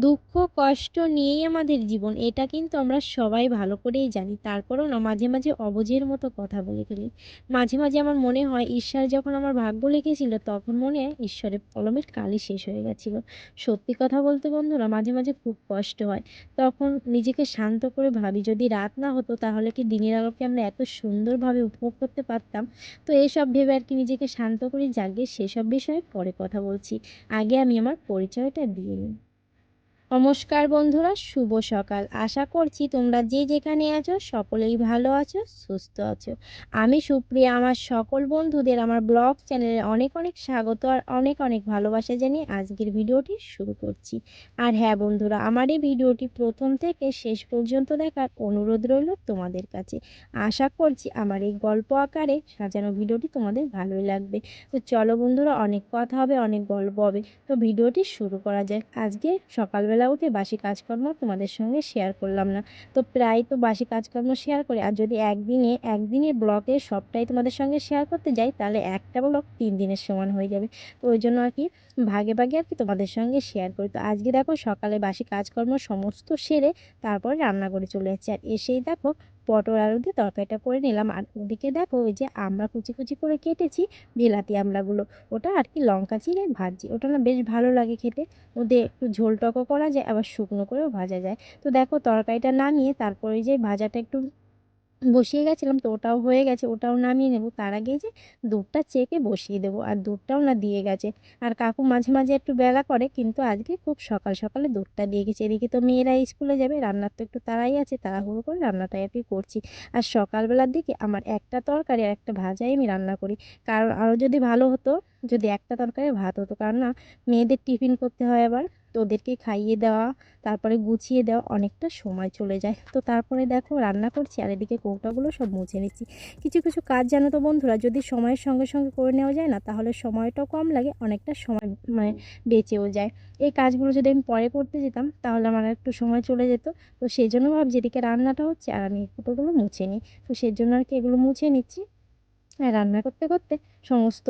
দুঃখ, কষ্ট নিয়েই আমাদের জীবন। এটা কিন্তু আমরা সবাই ভালো করেই জানি। তারপরেও না, মাঝে মাঝে অবুঝের মতো কথা বলে ফেলি। মাঝে মাঝে আমার মনে হয়, ঈশ্বর যখন আমার ভাগ্য লিখেছিল, তখন মনে হয় ঈশ্বরের কলমের কালি শেষ হয়ে গেছিল। সত্যি কথা বলতে বন্ধুরা, মাঝে মাঝে খুব কষ্ট হয়। তখন নিজেকে শান্ত করে ভাবি, যদি রাত না হতো তাহলে কি দিনের আলোকে আমরা এত সুন্দরভাবে উপভোগ করতে পারতাম? তো এসব ভেবে আর কি নিজেকে শান্ত করে জাগিয়ে সেসব বিষয়ে পরে কথা বলছি। আগে আমি আমার পরিচয়টা দিয়ে নিই। নমস্কার বন্ধুরা, শুভ সকাল। আশা করছি তোমরা যে যেখানে আছো সকলেই ভালো আছো, সুস্থ আছো। আমি সুপ্রিয়া, আমার সকল বন্ধুদের আমার ব্লগ চ্যানেলে অনেক অনেক স্বাগত আর অনেক অনেক ভালোবাসা জানিয়ে আজকের ভিডিওটি শুরু করছি। আর হ্যাঁ বন্ধুরা, আমার এই ভিডিওটি প্রথম থেকে শেষ পর্যন্ত দেখার অনুরোধ রইল তোমাদের কাছে। আশা করছি আমার এই গল্প আকারে সাজানো ভিডিওটি তোমাদের ভালোই লাগবে। তো চলো বন্ধুরা, অনেক কথা হবে, অনেক গল্প হবে। তো ভিডিওটি শুরু করা যায় আজকে সকালবেলা সকালবেলা উঠে বাসি কাজকর্ম তোমাদের সঙ্গে শেয়ার করলাম না। তো প্রায় তো বাসি কাজকর্ম শেয়ার করে। আর যদি একদিনে একদিনে ব্লগে সবটাই তোমাদের সঙ্গে শেয়ার করতে যাই, তাহলে একটা ব্লগ তিন দিনের সমান হয়ে যাবে। তো ওই জন্য আর কি ভাগে ভাগে আর কি তোমাদের সঙ্গে শেয়ার করি। তো আজকে দেখো সকালে বাসি কাজকর্ম সমস্ত সেরে তারপর রান্না করে চলে যাচ্ছি। আর এসেই দেখো পটল আলু দিয়ে তরকারিটা করে নিলাম। আর ওদিকে দেখো ওই যে আমরা কুচি কুচি করে কেটেছি বিলাতি আমলাগুলো। ওটা আর কি লঙ্কা, চিনে ভাজি। ওটা না বেশ ভালো লাগে খেতে। ওদের একটু ঝোলটকও করা যায়, আবার শুকনো করেও ভাজা যায়। তো দেখো তরকারিটা নামিয়ে তারপরে যে ভাজাটা একটু বসিয়ে গেছিলাম তো ওটাও হয়ে গেছে, ওটাও নামিয়ে নেব। তার আগেই যে দুধটা চেকে বসিয়ে দেবো আর দুধটাও না দিয়ে গেছে। আর কাকু মাঝে মাঝে একটু বেলা করে কিন্তু আজকে খুব সকাল সকালে দুধটা দিয়ে গেছে। এদিকে তো মেয়েরা স্কুলে যাবে, রান্নার তো একটু তাড়াই আছে, তাড়াহুড়ো করে রান্নাটাই আর কি করছি। আর সকালবেলার দিকে আমার একটা তরকারি আর একটা ভাজাই আমি রান্না করি। কারণ আরও যদি ভালো হতো, যদি একটা তরকারি ভাত হতো। কারণ না, মেয়েদের টিফিন করতে হয় আবার। তো ওদেরকে খাইয়ে দেওয়া, তারপরে গুছিয়ে দেওয়া অনেকটা সময় চলে যায়। তো তারপরে দেখো রান্না করছি আর এদিকে কৌটাগুলো সব মুছে নিচ্ছি। কিছু কিছু কাজ জানো তো বন্ধুরা, যদি সময়ের সঙ্গে সঙ্গে করে নেওয়া যায় না, তাহলে সময়টাও কম লাগে, অনেকটা সময় মানে বেঁচেও যায়। এই কাজগুলো যদি আমি পরে করতে যেতাম, তাহলে আমার একটু সময় চলে যেত। তো সেই জন্য ভাবছি এদিকে রান্নাটা হচ্ছে আর আমি কৌটোগুলো মুছে নিই। তো সেই জন্য আর কি এগুলো মুছে নিচ্ছি। আর রান্না করতে করতে সমস্ত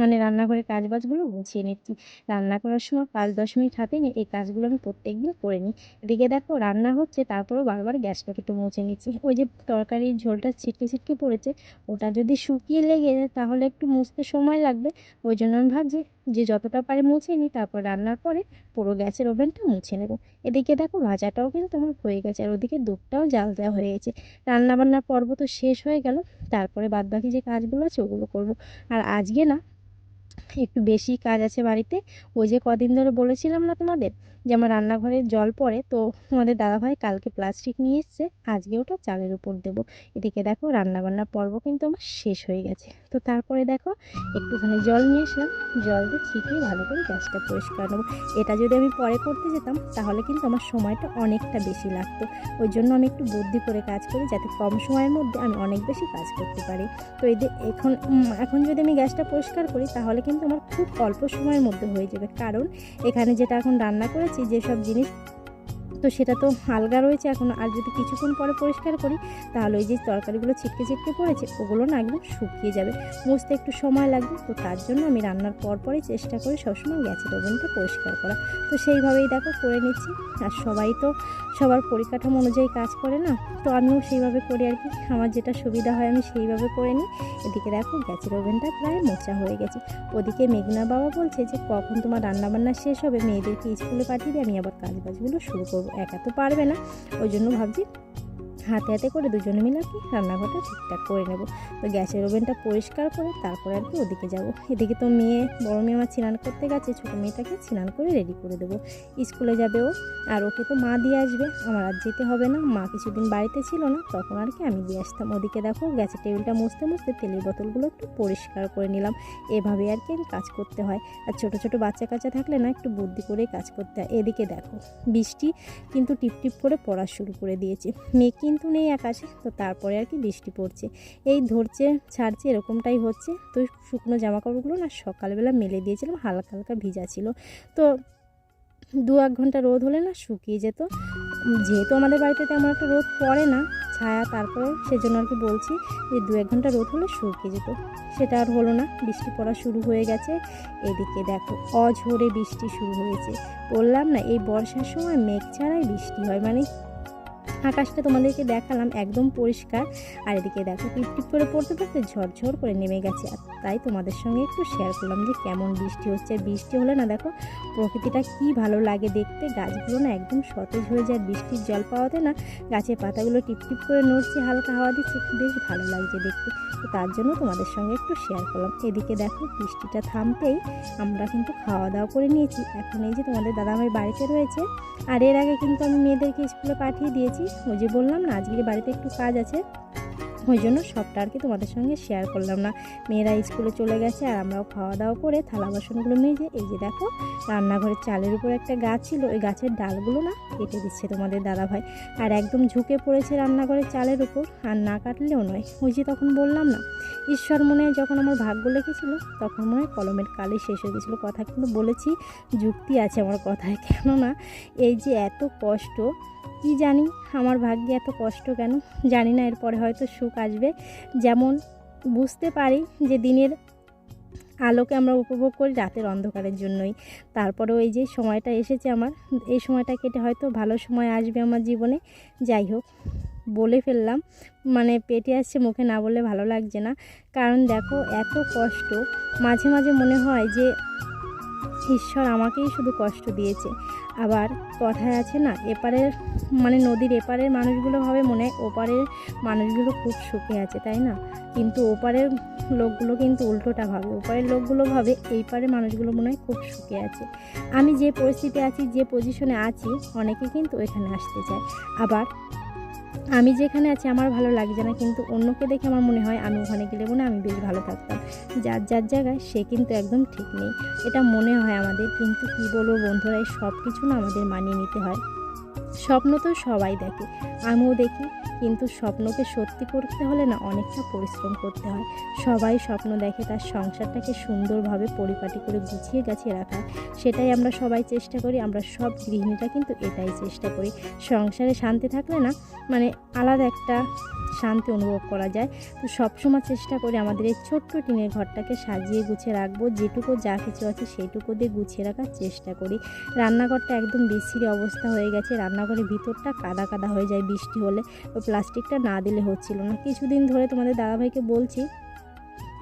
মানে রান্নাঘরের কাজ বাজগুলো গুছিয়ে নিচ্ছি। রান্না করার সময় পাঁচ দশ মিনিট হাতে নিয়ে এই কাজগুলো আমি প্রত্যেক দিন করে নিই। এদিকে দেখো রান্না হচ্ছে, তারপরেও বারবার গ্যাসটাকে একটু মুছে নিচ্ছি। ওই যে তরকারির ঝোলটা ছিটকে ছিটকে পড়েছে, ওটা যদি শুকিয়ে লেগে যায় তাহলে একটু মুছতে সময় লাগবে। ওই জন্য আমি ভাবছি যে যতটা পারে মুছে নিই, তারপর রান্নার পরে পুরো গ্যাসের ওভেনটা মুছে নেব। এদিকে দেখো ভাজাটাও কিন্তু আমার হয়ে গেছে, আর ওদিকে দুধটাও জাল দেওয়া হয়ে গেছে। রান্নাবান্নার পর্ব তো শেষ হয়ে গেল, তারপরে বাদবাকি যে কাজগুলো আছে ওগুলো করব। আর আজকে না, একটু বেশি কাজ আছে বাড়িতে। ওই যে কদিন ধরে বলেছিলাম না তোমাদের যে আমার রান্নাঘরে জল পড়ে, তো তোমাদের দাদাভাই কালকে প্লাস্টিক নিয়ে এসছে, আজকে ওটা চালের উপর দেবো। এদিকে দেখো রান্নাবান্নার পর্ব কিন্তু আমার শেষ হয়ে গেছে। তো তারপরে দেখো একটুখানি জল নিয়ে আসলাম জল দিয়ে ছিটিয়ে ভালো করে গ্যাসটা পরিষ্কার নেব। এটা যদি আমি পরে করতে যেতাম, তাহলে কিন্তু আমার সময়টা অনেকটা বেশি লাগতো। ওই জন্য আমি একটু বুদ্ধি করে কাজ করি, যাতে কম সময়ের মধ্যে আমি অনেক বেশি কাজ করতে পারি। তো এদের এখন এখন যদি আমি গ্যাসটা পরিষ্কার করি, তাহলে কিন্তু আমার খুব অল্প সময়ের মধ্যে হয়ে যাবে। কারণ এখানে যেটা এখন রান্না করেছি যেসব জিনিস তো সেটা তো আলগা রয়েছে এখন। আর যদি কিছুক্ষণ পরে পরিষ্কার করি, তাহলে ওই যে তরকারিগুলো ছিটকে ছিটকে পড়েছে, ওগুলো না একদম শুকিয়ে যাবে। মুছতে একটু সময় লাগবে, তো তার জন্য আমি রান্নার পর পরই চেষ্টা করি সবসময় গ্যাসের ওভেনটা পরিষ্কার করা। তো সেইভাবেই দেখো করে নিচ্ছি। আর সবাই তো সবার পরিকাঠামো অনুযায়ী কাজ করে না, তো আমিও সেইভাবে করি আর কি। আমার যেটা সুবিধা হয় আমি সেইভাবে করে নিই। এদিকে দেখো গ্যাসের ওভেনটা প্রায় মোচা হয়ে গেছে। ওদিকে মেঘনা বাবা বলছে যে, কখন তোমার রান্নাবান্না শেষ হবে? মেয়েদেরকে স্কুলে পাঠিয়ে দিয়ে আমি আবার কাজ বাজগুলো শুরু করব। একা তো পারবে না। ওই জন্য ভাবছি হাতে হাতে করে দুজনে মিলে কি রান্নাঘরটা ঠিকঠাক করে নেব। তো গ্যাসের ওভেনটা পরিষ্কার করে তারপরে আর কি ওদিকে যাব। এদিকে তো মেয়ে, বড় মেয়ে আমার স্নান করতে গেছে, ছোটো মেয়েটাকে স্নান করে রেডি করে দেবো। স্কুলে যাবে ও। আর ওকে তো মা দিয়ে আসবে। আমার আর যেতে হবে না। মা কিছুদিন বাড়িতে ছিল না, তখন আর কি আমি দিয়ে আসতাম। ওদিকে দেখো গ্যাসের টেবিলটা মুছতে মুছতে তেলের বোতলগুলো একটু পরিষ্কার করে নিলাম। এভাবে আর কি কাজ করতে হয়। আর ছোটো ছোটো বাচ্চা কাচ্চা থাকলে না একটু বুদ্ধি করেই কাজ করতে হয়। এদিকে দেখো, বৃষ্টি কিন্তু টিপ টিপ করে পড়া শুরু করে দিয়েছে। মেয়ে নেই আকাশে, তো তারপরে আর কি বৃষ্টি পড়ছে। এই ধরছে, ছাড়ছে, এরকমটাই হচ্ছে। তো শুকনো জামা কাপড়গুলো না সকালবেলা মেলে দিয়েছিলাম, হালকা হালকা ভিজা ছিল। তো দু এক ঘণ্টা রোদ হলে না শুকিয়ে যেত। যেহেতু আমাদের বাড়িতে তেমন একটা রোদ পড়ে না, ছায়া তারপরে সেজন্য আর কি বলছি যে দু এক ঘণ্টা রোদ হলে শুকিয়ে যেত। সেটা আর হলো না, বৃষ্টি পড়া শুরু হয়ে গেছে। এদিকে দেখো, অঝোরে বৃষ্টি শুরু হয়েছে। বললাম না, এই বর্ষার সময় মেঘ ছাড়াই বৃষ্টি হয় মানে আকাশটা তোমাদেরকে দেখালাম একদম পরিষ্কার। আর এদিকে দেখো টিপ টিপ করে পড়তে পড়তে ঝরঝর করে নেমে গেছে। আর তাই তোমাদের সঙ্গে একটু শেয়ার করলাম যে কেমন বৃষ্টি হচ্ছে। আর বৃষ্টি হলে না দেখো প্রকৃতিটা কি ভালো লাগে দেখতে। গাছগুলো না একদম সতেজ হয়ে যায়, বৃষ্টির জল পাওয়াতে না গাছের পাতাগুলো টিপ টিপ করে নড়ছে, হালকা হাওয়া দিচ্ছে। বেশ ভালো লাগছে দেখতে। তো তার জন্য তোমাদের সঙ্গে একটু শেয়ার করলাম। এদিকে দেখো বৃষ্টিটা থামতেই আমরা কিন্তু খাওয়া দাওয়া করে নিয়েছি। এখন এই যে তোমাদের দাদাভাই বাড়িতে রয়েছে, আর এর আগে কিন্তু আমি মেয়েদেরকে স্কুলে পাঠিয়ে দিয়েছি। ওই যে বললাম না, আজকে বাড়িতে একটু কাজ আছে, ওই জন্য সবটা আর কি তোমাদের সঙ্গে শেয়ার করলাম না। মেয়েরা স্কুলে চলে গেছে আর আমরাও খাওয়া দাওয়া করে থালা বাসনগুলো মেজে, এই যে দেখো, রান্নাঘরের চালের উপর একটা গাছ ছিল, ওই গাছের ডালগুলো না কেটে দিচ্ছে তোমাদের দাদাভাই। আর একদম ঝুঁকে পড়েছে রান্নাঘরের চালের উপর, আর না কাটলেও নয়। ওই যে তখন বললাম না, ঈশ্বর মনে যখন আমার ভাগ্য লেগেছিল, তখন মনে হয় কলমের কালি শেষ হয়ে গেছিল। কথা কিন্তু বলেছি, যুক্তি আছে আমার কথায়, কেননা এই যে এত কষ্ট কি জানি? আমার ভাগ্যে এত কষ্ট কেন? জানি না, এরপরে হয়তো সুখ আসবে। যেমন বুঝতে পারি যে দিনের আলোকে আমরা উপভোগ করি রাতের অন্ধকারের জন্যই। তারপরেও এই যে সময়টা এসেছে আমার, এই সময়টা কেটে হয়তো ভালো সময় আসবে আমার জীবনে। যাই হোক, বলে ফেললাম। মানে পেটে আসছে মুখে না বললে ভালো লাগছে না। কারণ দেখো, এত কষ্ট। মাঝে মাঝে মনে হয় যে ঈশ্বর আমাকেই শুধু কষ্ট দিয়েছে। আবার কথায় আছে না, এপারের মানে নদীর এপারের মানুষগুলো ভাবে মনে হয় ওপারের মানুষগুলো খুব সুখে আছে, তাই না? কিন্তু ওপারের লোকগুলো কিন্তু উল্টোটা ভাবে। ওপারের লোকগুলো ভাবে এই পারের মানুষগুলো মনে হয় খুব সুখে আছে। আমি যে পরিস্থিতি আছি, যে পজিশনে আছি, অনেকে কিন্তু এখানে আসতে চায়। আবার আমি যেখানে আছি, আমার ভালো লাগছে না, কিন্তু অন্যকে দেখে আমার মনে হয় আমি ওখানে গেলে মনে আমি বেশ ভালো থাকতাম। যার যার জায়গায় সে কিন্তু একদম ঠিক নেই। এটা মনে হয় আমাদের, কিন্তু কি বলব বন্ধুরা, এই সব কিছু না আমাদের মানিয়ে নিতে হয়। স্বপ্ন তো সবাই দেখে, আমিও দেখি। কিন্তু স্বপ্নকে সত্যি করতে হলে না অনেকটা পরিশ্রম করতে হয়। সবাই স্বপ্ন দেখে তার সংসারটাকে সুন্দরভাবে পরিপাটি করে গুছিয়ে গাছিয়ে রাখার সেটাই আমরা সবাই চেষ্টা করি, আমরা সব গৃহিণীরা কিন্তু এটাই চেষ্টা করি। সংসারে শান্তি থাকলে না মানে আলাদা একটা শান্তি অনুভব করা যায়। তো সবসময় চেষ্টা করি আমাদের এই ছোট্ট টিনের ঘরটাকে সাজিয়ে গুছিয়ে রাখব। যেটুকু যা কিছু আছে সেইটুকু দিয়ে গুছিয়ে রাখার চেষ্টা করি। রান্নাঘরটা একদম বিশ্রী অবস্থা হয়ে গেছে। রান্নাঘরের ভিতরটা কাদা কাদা হয়ে যায় বৃষ্টি হলে। ওই প্লাস্টিকটা না দিলে হচ্ছিল না। কিছুদিন ধরে তোমাদের দাদাভাইকে বলছি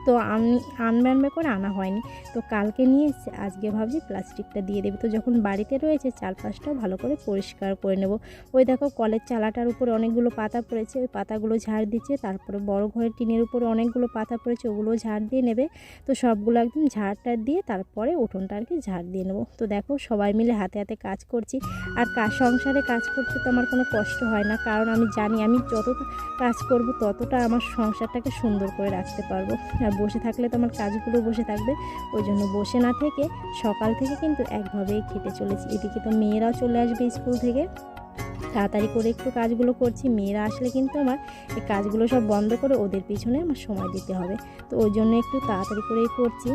তো আমি আনবে আনবে করে আনা হয়নি। তো কালকে নিয়ে এসছে আজকে ভাবছি প্লাস্টিকটা দিয়ে দেবে। তো যখন বাড়িতে রয়েছে চারপাশটাও ভালো করে পরিষ্কার করে নেব। ওই দেখো কলের চালাটার উপরে অনেকগুলো পাতা পড়েছে। ওই পাতাগুলো ঝাড় দিচ্ছে। তারপরে বড় ঘরের টিনের উপরে অনেকগুলো পাতা পড়েছে। ওগুলো ঝাড় দিয়ে নেবে। তো সবগুলো একদম ঝাড়টা দিয়ে তারপরে উঠোনটা আর কি ঝাড় দিয়ে নেব। তো দেখো সবাই মিলে হাতে হাতে কাজ করছি। আর কাজ সংসারে কাজ করতে তো আমার কোনো কষ্ট হয় না। কারণ আমি জানি আমি যত কাজ করব ততটা আমার সংসারটাকে সুন্দর করে রাখতে পারব। আর বসে থাকলে তোমার কাজগুলো বসে থাকবে। ওই জন্য বসে না থেকে সকাল থেকে কিন্তু একভাবেই খেটে চলেছি। এদিকে তো মেয়েরাও চলে আসবে স্কুল থেকে। তাড়াতাড়ি করে একটু কাজগুলো করছি। মেয়েরা আসলে কিন্তু আমার এই কাজগুলো সব বন্ধ করে ওদের পিছনে আমার সময় দিতে হবে। তো ওই জন্য একটু তাড়াতাড়ি করেই করছি।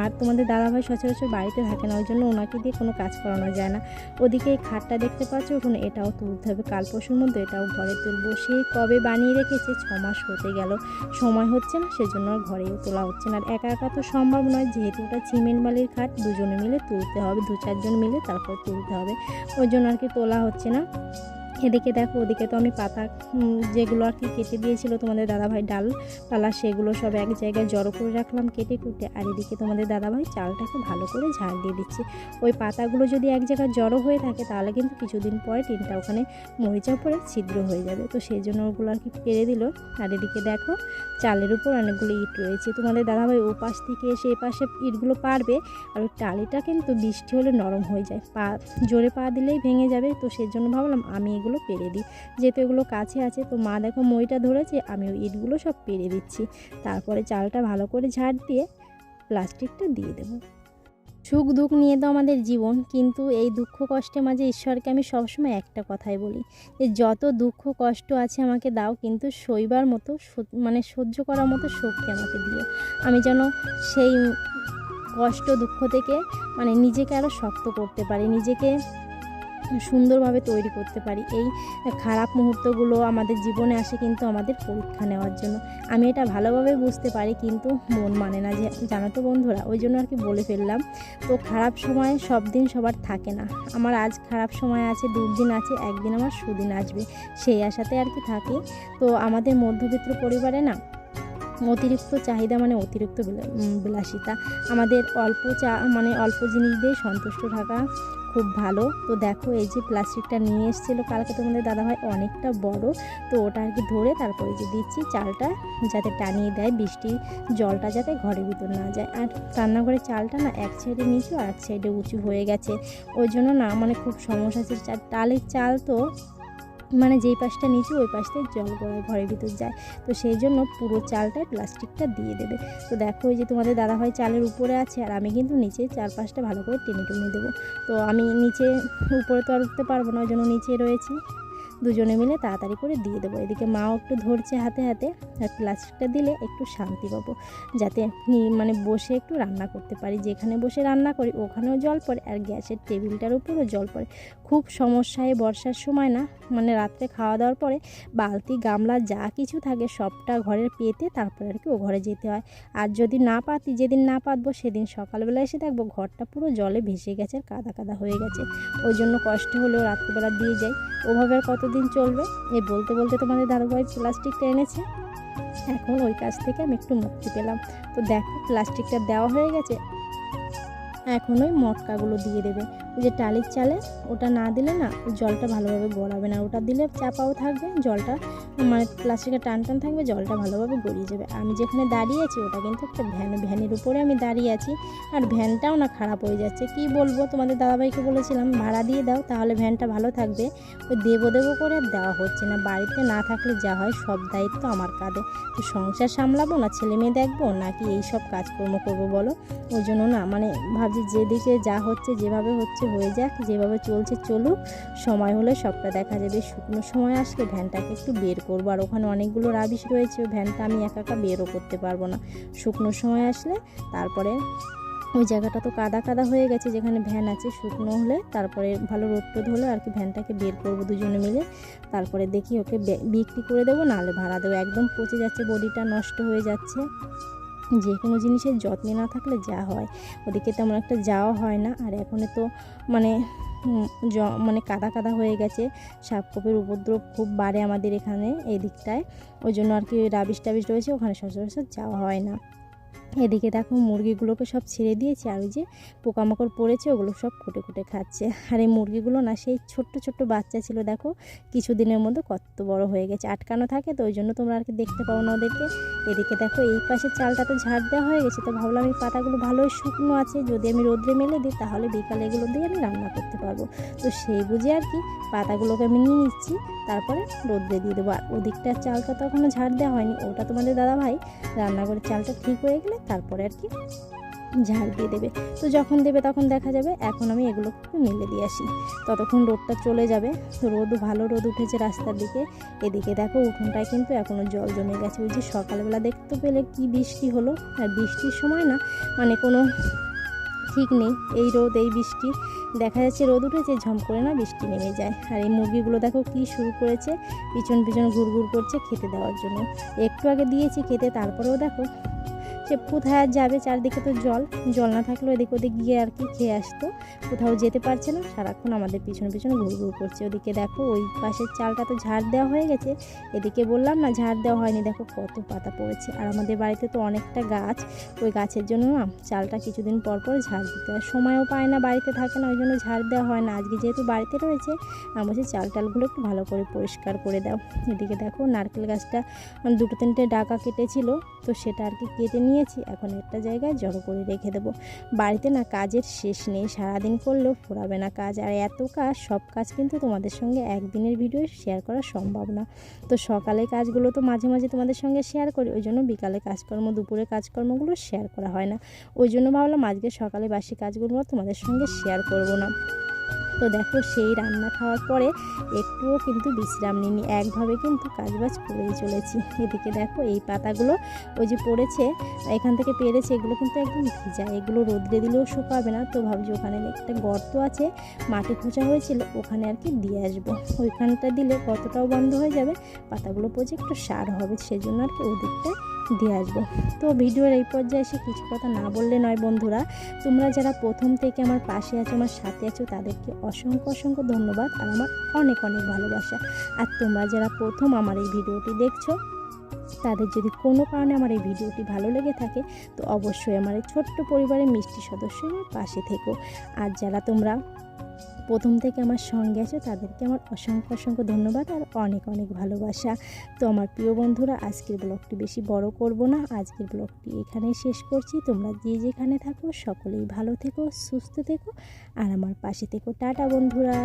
আর তোমাদের দাদাভাই সচরাচর বাড়িতে থাকে না, ওই জন্য ওনাকে দিয়ে কোনো কাজ করানো যায় না। ওদিকে এই খাটটা দেখতে পাচ্ছ, ওখানে এটাও তুলতে হবে। কাল পরশুর মধ্যে এটাও ঘরে তুলবো। সেই কবে বানিয়ে রেখেছে, ছ মাস হতে গেল। সময় হচ্ছে না, সেজন্য আর ঘরেও তোলা হচ্ছে না। আর একা একা তো সম্ভব নয়, যেহেতু ওটা সিমেন্ট বালির খাট, দুজনে মিলে তুলতে হবে, দু চারজন মিলে তারপর তুলতে হবে। ওই জন্য আর কি তোলা হচ্ছে না। এদিকে দেখো ওদিকে তো আমি পাতা যেগুলো আর কি কেটে দিয়েছিল তোমাদের দাদাভাই ডাল, পালা সেগুলো সব এক জায়গায় জড়ো করে রাখলাম কেটে কুটে, আর এদিকে তোমাদের দাদাভাই চালটাকে ভালো করে ঝাড় দিয়ে দিচ্ছে। ওই পাতাগুলো যদি এক জায়গায় জড়ো হয়ে থাকে, তাহলে কিন্তু কিছুদিন পরে টিনটা ওখানে মরিচা পরে ছিদ্র হয়ে যাবে। তো সেই জন্য ওগুলো আর কি পেরে দিল। আর এদিকে দেখো, চালের উপর অনেকগুলো ইট রয়েছে। তোমাদের দাদাভাই ও পাশ থেকে এসে এ পাশে ইটগুলো পারবে আর ওই টালিটা কিন্তু বৃষ্টি হলে নরম হয়ে যায়। পা, জোরে পা দিলেই ভেঙে যাবে। তো সেই জন্য ভাবলাম আমি এগুলো পেরে দিই। যেহেতু এগুলো কাছে আছে, তো মা দেখো মইটা ধরেছে, আমি ওই ইটগুলো সব পেরে দিচ্ছি। তারপরে চালটা ভালো করে ঝাড় দিয়ে প্লাস্টিকটা দিয়ে দেবো। সুখ দুঃখ নিয়ে তো আমাদের জীবন, কিন্তু এই দুঃখ কষ্টের মাঝে ঈশ্বরকে আমি সবসময় একটা কথাই বলি যে, যত দুঃখ কষ্ট আছে আমাকে দাও, কিন্তু সইবার মতো মানে সহ্য করার মতো শক্তি আমাকে দিও। আমি যেন সেই কষ্ট দুঃখ থেকে মানে নিজেকে আরও শক্ত করতে পারি, নিজেকে সুন্দরভাবে তৈরি করতে পারি। এই খারাপ মুহূর্তগুলো আমাদের জীবনে আসে কিন্তু আমাদের পরীক্ষা নেওয়ার জন্য। আমি এটা ভালোভাবে বুঝতে পারি কিন্তু মন মানে না যে, জানো তো বন্ধুরা, ওই জন্য আর কি বলে ফেললাম। তো খারাপ সময় সব দিন সবার থাকে না। আমার আজ খারাপ সময় আছে, দুদিন আছে, একদিন আমার সুদিন আসবে। সেই আশাতে আর কি থাকি। তো আমাদের মধ্যবিত্ত পরিবারে না অতিরিক্ত চাহিদা মানে অতিরিক্ত বিলা- বিলাসিতা। আমাদের অল্প চা মানে অল্প জিনিস দিয়ে সন্তুষ্ট থাকা খুব ভালো। তো দেখো, এই যে প্লাস্টিকটা নিয়ে এসেছিল কালকে তোমাদের দাদাভাই, অনেকটা বড়। তো ওটা আর কি ধরে তারপরে যে দিচ্ছি চালটা, যাতে টানিয়ে দেয় বৃষ্টি জলটা, যাতে ঘরের ভিতর না যায়। আর রান্নাঘরের চালটা না এক সাইডে নিচু আর এক সাইডে উঁচু হয়ে গেছে। ওই জন্য না মানে খুব সমস্যা আছে চা- টালের চাল তো মানে যেই পাশটা নিচু ওই পাশটায় জল ঘরের ভিতর যায়। তো সেই জন্য পুরো চালটায় প্লাস্টিকটা দিয়ে দেবে। তো দেখো ওই যে তোমাদের দাদা দাদাভাই চালের উপরে আছে, আর আমি কিন্তু নিচে চার পাশটা ভালো করে টেনে টুনে দেবো। তো আমি নিচে, উপরে তো আর উঠতে পারব না, ওই জন্য নিচে রয়েছি। দুজনে মিলে তাড়াতাড়ি করে দিয়ে দেবো। এদিকে মাও একটু ধরছে হাতে হাতে, আর প্লাস্টিকটা দিলে একটু শান্তি পাবো, যাতে মানে বসে একটু রান্না করতে পারি। যেখানে বসে রান্না করি, ওখানেও জল পড়ে, আর গ্যাসের টেবিলটার উপরেও জল পড়ে। খুব সমস্যা এই বর্ষার সময় না মানে রাত্রে খাওয়া দাওয়ার পরে বালতি, গামলা, যা কিছু থাকে সবটা ঘরের পেতে তারপরে আর কি ও ঘরে যেতে হয়। আর যদি না পাতি, যেদিন না পাতবো সেদিন সকালবেলা এসে দেখব ঘরটা পুরো জলে ভেসে গেছে আর কাদা কাদা হয়ে গেছে। ওই জন্য কষ্ট হলেও রাত্রিবেলা দিয়ে যাই। ওভাবে আর কতদিন চলবে? এই বলতে বলতে তোমাদের দাদাভাই প্লাস্টিকটা এনেছে। এখন ওই কাজ থেকে আমি একটু মুক্তি পেলাম। তো দেখো, প্লাস্টিকটা দেওয়া হয়ে গেছে। এখন ওই মটকাগুলো দিয়ে দেবে। ওই যে টালির চালে ওটা না দিলে না জলটা ভালোভাবে গড়াবে না। ওটা দিলে চাপাও থাকবে, জলটা মানে প্লাস্টিকের টান টান থাকবে, জলটা ভালোভাবে গড়িয়ে যাবে। আমি যেখানে দাঁড়িয়ে আছি ওটা কিন্তু একটা ভ্যান, ভ্যানের উপরে আমি দাঁড়িয়ে আছি। আর ভ্যানটাও না খারাপ হয়ে যাচ্ছে। কি বলব তোমাদের দাদাভাইকে বলেছিলাম, ভাড়া দিয়ে দাও, তাহলে ভ্যানটা ভালো থাকবে। ওই দেবো দেবো করে আর দেওয়া হচ্ছে না। বাড়িতে না থাকলে যা হয় সব দায়িত্ব আমার কাঁধে। তো সংসার সামলাবো না ছেলে মেয়ে দেখব নাকি এই সব কাজকর্ম করব বলো? ওই জন্য না মানে ভাবছি যেদিকে যা হচ্ছে, যেভাবে হচ্ছে হয়ে যাক, যেভাবে চলছে চলুক, সময় হলে সবটা দেখা যাবে। শুকনো সময় আসলে ভ্যানটাকে একটু বের করব। আর ওখানে অনেকগুলো রাবিশ রয়েছে ভ্যানটা আমি একা একা বেরও করতে পারব না। শুকনো সময় আসলে তারপরে ওই জায়গাটা তো কাদা কাদা হয়ে গেছে, যেখানে ভ্যান আছে শুকনো হলে তারপরে ভালো রোদ টোদ হলে আর কি ভ্যানটাকে বের করব দুজনে মিলে। তারপরে দেখি ওকে বিক্রি করে দেবো, নাহলে ভাড়া দেবো। একদম পচে যাচ্ছে, বডিটা নষ্ট হয়ে যাচ্ছে। যে কোনো জিনিসের যত্নে না থাকলে যা হয়। ওদিকে তেমন একটা যাওয়া হয় না। আর এখনে তো মানে জ- মানে কাদা কাদা হয়ে গেছে। সাপকোপের উপদ্রব খুব বাড়ে আমাদের এখানে, এই দিকটায়। ওই জন্য আর কি রাবিশ টাবিশ রয়েছে, ওখানে সচরাচর যাওয়া হয় না। এদিকে দেখো মুরগিগুলোকে সব ছেড়ে দিয়েছি, আর ওই যে পোকামাকড় পড়েছে, ওগুলো সব খুঁটে খুঁটে খাচ্ছে। আর এই মুরগিগুলো না সেই ছোট্ট ছোট্ট বাচ্চা ছিল, দেখো কিছুদিনের মধ্যে কত বড় হয়ে গেছে, আটকানো থাকে তো ওই জন্য তোমরা আর কি দেখতে পাও না ওদেরকে। এদিকে দেখো এই পাশের চালটা তো ঝাড় দেওয়া হয়ে গেছে, তো ভাবলাম এই পাতাগুলো ভালোই শুকনো আছে, যদি আমি রোদ্রে মেলে দিই তাহলে বিকালে এগুলো দিয়ে আমি রান্না করতে পারব। তো সেই বুঝে আর কি পাতাগুলোকে আমি নিয়ে নিচ্ছি, তারপরে রোদ্রে দিয়ে দেবো। আর ওদিকটার চালটা তো এখনও ঝাড় দেওয়া হয়নি, ওটা তোমাদের দাদা ভাই রান্নাঘরের চালটা ঠিক হয়ে গেলে তারপরে আর কি ঝাড় দিয়ে দেবে। তো যখন দেবে তখন দেখা যাবে এখন আমি এগুলো একটু মেলে দিয়ে আসি। ততক্ষণ রোদটা চলে যাবে। তো রোদ, ভালো রোদ উঠেছে রাস্তার দিকে। এদিকে দেখো উঠোনটায় কিন্তু এখনও জল জমে গেছে। ওই যে সকালবেলা দেখতে পেলে কি বৃষ্টি হলো? আর বৃষ্টির সময় না মানে কোনো ঠিক নেই। এই রোদ, এই বৃষ্টি। দেখা যাচ্ছে রোদ উঠেছে, ঝম করে না বৃষ্টি নেমে যায়। আর এই মুরগিগুলো দেখো কি শুরু করেছে। পিছন পিছন ঘুরঘুর করছে খেতে দেওয়ার জন্য। একটু আগে দিয়েছি খেতে, তারপরেও দেখো সে কোথায় আর যাবে, চারদিকে তো জল। জল না থাকলে এদিক ওদিক গিয়ে আর কি খেয়ে আসতো। কোথাও যেতে পারছে না। সারাক্ষণ আমাদের পিছনে পিছনে ঘুরঘুর করছে। ওদিকে দেখো, ওই পাশের চালটা তো ঝাড় দেওয়া হয়ে গেছে। এদিকে বললাম না, ঝাড় দেওয়া হয়নি। দেখো কত পাতা পড়েছে। আর আমাদের বাড়িতে তো অনেকটা গাছ। ওই গাছের জন্য না চালটা কিছুদিন পর পর ঝাড় দিতে হয়। সময়ও পায় না, বাড়িতে থাকে না, ওই জন্য ঝাড় দেওয়া হয় না। আজকে যেহেতু বাড়িতে রয়েছে, আমি বলছি চাল টালগুলো একটু ভালো করে পরিষ্কার করে দাও। এদিকে দেখো নারকেল গাছটা দুটো তিনটে ডাকা কেটেছিল। তো সেটা আর কি কেটে নিয়েছি, এখন একটা জায়গায় জড়ো করে রেখে দেবো। বাড়িতে না কাজের শেষ নেই, সারাদিন করলেও ফোরাবে না কাজ। আর এত কাজ, সব কাজ কিন্তু তোমাদের সঙ্গে একদিনের ভিডিও শেয়ার করা সম্ভব না। তো সকালে কাজগুলো তো মাঝে মাঝে তোমাদের সঙ্গে শেয়ার করি, ওই জন্য বিকালে কাজকর্ম, দুপুরে কাজকর্মগুলো শেয়ার করা হয় না। ওই জন্য ভাবলাম আজকে সকালে বাসি কাজগুলো তোমাদের সঙ্গে শেয়ার করব না। তো দেখো সেই রান্না খাওয়ার পরে একটুও কিন্তু বিশ্রাম নিইনি। একভাবে কিন্তু কাজবাজ করেই চলেছি। এদিকে দেখো এই পাতাগুলো ওই যে পড়েছে, এখান থেকে পেরেছে, এগুলো কিন্তু একদম ভিজা। এগুলো রোদ্রে দিলেও শুকাবে না। তো ভাবছি ওখানে একটা গর্ত আছে, মাটি খোঁচা হয়েছিল, ওখানে আর কি দিয়ে আসব। ওইখানটা দিলে গর্তটাও বন্ধ হয়ে যাবে, পাতাগুলো পচে একটু সার হবে। সেজন্য আর কি ওদিকটা দিয়ে আসব। তো ভিডিওর এই পর্যায়ে এসে কিছু কথা না বললে নয় বন্ধুরা, তোমরা যারা প্রথম থেকে আমার পাশে আছো, আমার সাথে আছো, তাদেরকে অসংখ্য অসংখ্য ধন্যবাদ আর আমার অনেক অনেক ভালোবাসা। আর তোমরা যারা প্রথম আমার এই ভিডিওটি দেখছ, তাদের যদি কোনো কারণে আমার এই ভিডিওটি ভালো লেগে থাকে, তো অবশ্যই আমার এই ছোট্ট পরিবারের মিষ্টি সদস্য আমার পাশে থেকো। আর যারা তোমরা প্রথম থেকে আমার সঙ্গে আছে তাদেরকে আমার অসংখ্য অসংখ্য ধন্যবাদ আর অনেক অনেক ভালোবাসা। তো আমার প্রিয় বন্ধুরা, আজকের ব্লগটি বেশি বড় করব না। আজকের ব্লগটি এখানেই শেষ করছি। তোমরা যে যেখানে থাকো, সকলেই ভালো থেকো, সুস্থ থেকো। আর আমার পাশে থেকো। টাটা বন্ধুরা।